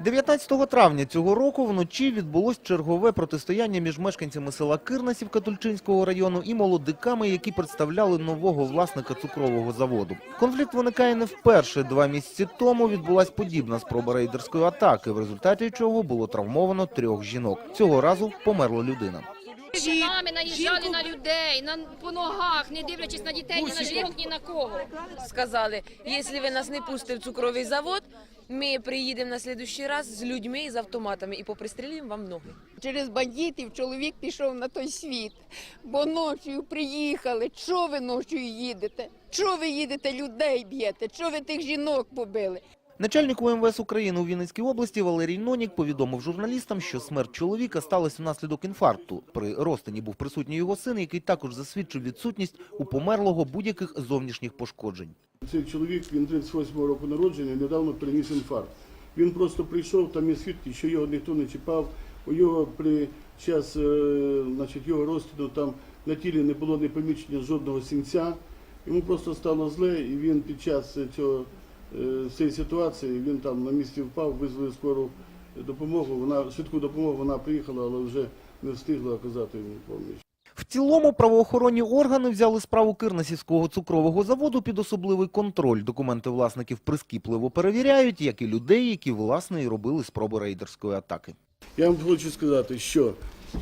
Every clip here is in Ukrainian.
19 травня цього року вночі відбулось чергове протистояння між мешканцями села Кирнасівка Тульчинського району і молодиками, які представляли нового власника цукрового заводу. Конфлікт виникає не вперше. Два місяці тому відбулась подібна спроба рейдерської атаки, в результаті чого було травмовано трьох жінок. Цього разу померла людина. Нами наїжджали на людей, на по ногах, не дивлячись на дітей, ні на жінок, ні на кого. сказали, якщо ви нас не пустите в цукровий завод, ми приїдемо на слідущий раз з людьми і з автоматами і попристрілюємо вам ноги. Через бандитів чоловік пішов на той світ, бо ночі приїхали. Чого ви ночі їдете? Чого ви їдете, людей б'єте? Чого ви тих жінок побили? Начальник УМВС України у Вінницькій області Валерій Нонік повідомив журналістам, що смерть чоловіка сталася внаслідок інфаркту. При розтині був присутній його син, який також засвідчив відсутність у померлого будь-яких зовнішніх пошкоджень. Цей чоловік, він 38 року народження, недавно переніс інфаркт. Він просто прийшов, там є свідки, що його ніхто не чіпав. У його при час е, значить, його розтину там на тілі не було не помічення жодного сінця. Йому просто стало зле, і він під час цього, цієї ситуації він там на місці впав, визвали скору допомогу. Вона швидку допомогу вона приїхала, але вже не встигла оказати йому поміч. В цілому правоохоронні органи взяли справу Кирнасівського цукрового заводу під особливий контроль. Документи власників прискіпливо перевіряють, як і людей, які власне і робили спроби рейдерської атаки. Я вам хочу сказати, що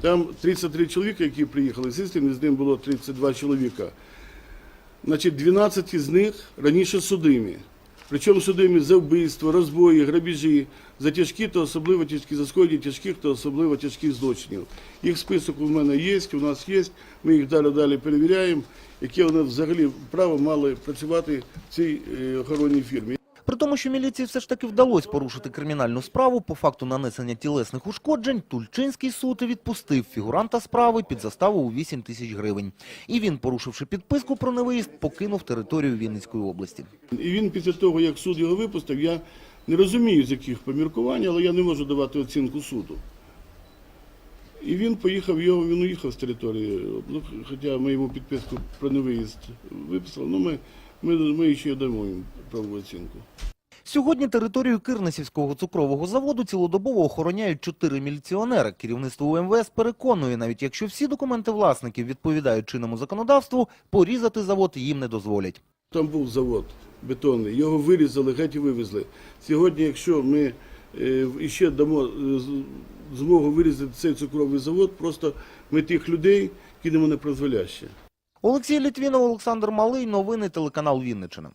там 33 чоловіка, які приїхали з істини, з ним було 32 чоловіка. Значить, 12 з них раніше судимі. Причому судимі за вбивство, розбої, грабіжі, за тяжкі та особливо тяжкі, за скоєння тяжких та особливо тяжких злочинів. Їх список у мене є, у нас є, ми їх далі-далі перевіряємо, яке вони взагалі право мали працювати в цій е, охоронній фірмі. Тому, що міліції все ж таки вдалося порушити кримінальну справу по факту нанесення тілесних ушкоджень, Тульчинський суд відпустив фігуранта справи під заставу у 8 тисяч гривень. І він, порушивши підписку про невиїзд, покинув територію Вінницької області. І він після того, як суд його випустив, я не розумію, з яких поміркувань, але я не можу давати оцінку суду. І він поїхав, його, він уїхав з території, ну, хоча ми йому підписку про невиїзд виписали, ну ми, ми, ми ще дамо йому правову оцінку. Сьогодні територію Кирнесівського цукрового заводу цілодобово охороняють чотири міліціонери. Керівництво УМВС переконує, навіть якщо всі документи власників відповідають чинному законодавству, порізати завод їм не дозволять. Там був завод бетонний, його вирізали, геть і вивезли. Сьогодні, якщо ми е, ще дамо е, змогу вирізати цей цукровий завод, просто ми тих людей кинемо на призволяще. Олексій Літвінов, Олександр Малий. Новини телеканал Вінниччина.